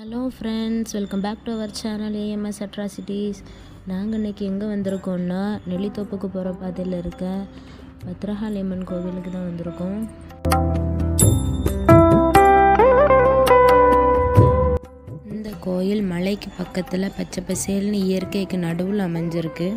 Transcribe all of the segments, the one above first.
Hello friends welcome back to our channel AMS atrocities நாங்கள் இன்றைக்கி எங்கே வந்திருக்கோம்னா நெல்லித்தோப்புக்கு போகிற பாதையில் இருக்க பத்ரஹாளியம்மன் கோவிலுக்கு தான் வந்திருக்கோம். இந்த கோயில் மலைக்கு பக்கத்தில் பச்சை பசேல்னு இயற்கைக்கு நடுவில் அமைஞ்சிருக்கு.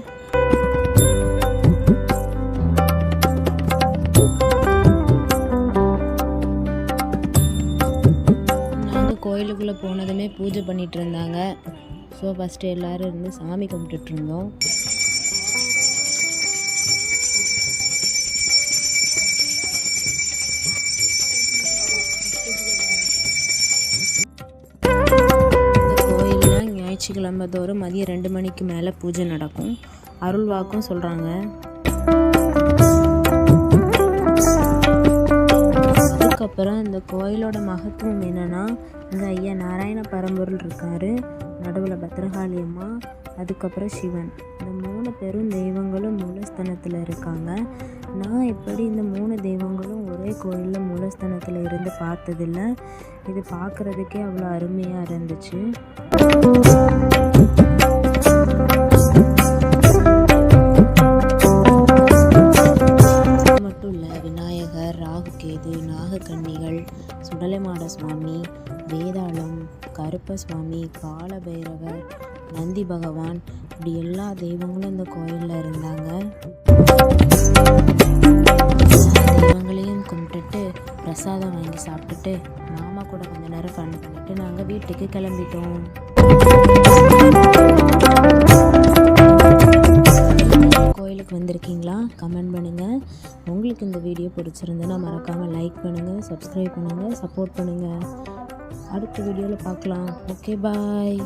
கோயிலுக்குள்ளே போனதுமே பூஜை பண்ணிகிட்டு இருந்தாங்க ஸோ ஃபஸ்ட்டு எல்லோரும் இருந்து சாமி கும்பிட்டுட்ருந்தோம். ஞாயிற்றுக்கிழமை தோறும் மதியம் ரெண்டு மணிக்கு மேலே பூஜை நடக்கும். அருள்வாக்கும் சொல்கிறாங்க கோயிலோட மகத்துவம் என்னன்னா இந்த ஐயா நாராயண பரம்பொருள் இருக்கார் நடுவில் பத்ரகாளி அம்மா அதுக்கப்புறம் சிவன். இந்த மூணு பேரும் தெய்வங்களும் மூலஸ்தானத்தில் இருக்காங்க. நான் எப்படி இந்த மூணு தெய்வங்களும் ஒரே கோயிலில் மூலஸ்தானத்தில் இருந்து பார்த்ததில்ல? இது பார்க்குறதுக்கே அவ்வளோ அருமையாக இருந்துச்சு. விநாயகர் ராகுகேது நாகக்கன்னிகள் சுடலைமாட சுவாமி வேதாளம் கருப்ப சுவாமி காலபைரவர் நந்தி பகவான் இப்படி எல்லா தெய்வங்களும் இந்த கோயிலில் இருந்தாங்க. தெய்வங்களையும் கும்பிட்டுட்டு பிரசாதம் வாங்கி சாப்பிட்டுட்டு மாமா கூட கொஞ்ச நேரம் ஃபன் பண்ணிட்டு நாங்கள் வீட்டுக்கு கிளம்பிட்டோம். கோயிலுக்கு வந்திருக்கீங்களா? கமெண்ட் பண்ணுங்கள் உங்களுக்கு இந்த வீடியோ பிடிச்சிருந்ததுன்னா மறக்காமல் லைக் பண்ணுங்கள் சப்ஸ்கிரைப் பண்ணுங்கள் சப்போர்ட் பண்ணுங்கள் அடுத்த வீடியோவில் பார்க்கலாம். Okay bye